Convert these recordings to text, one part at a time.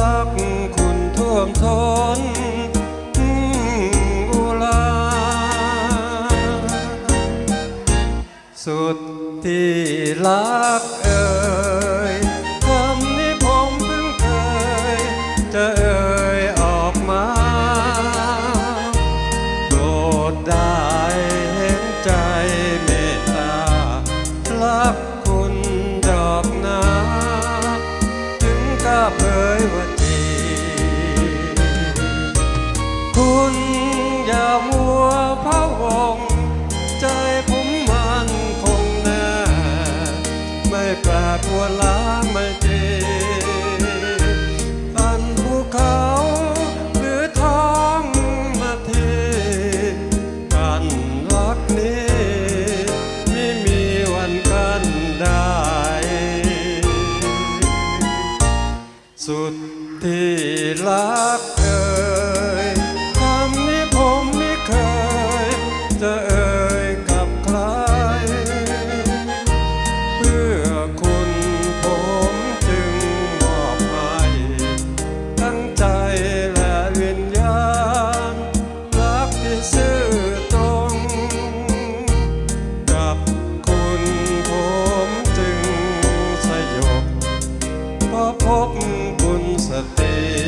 รักคุณท่วมท้นอุลา สุดที่รักเอ่ ไม่แปรปรวนล้าไม่เจอันภูเขาหรือท้องนาเทีกันรักนี้ไม่มีวันกันได้ สุดที่รัก พบบุญสติ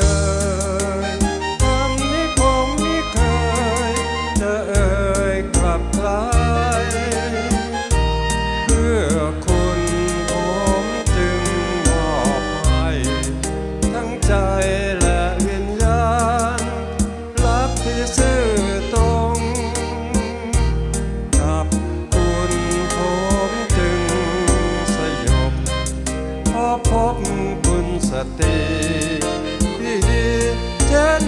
พบคุณสติที่เช่น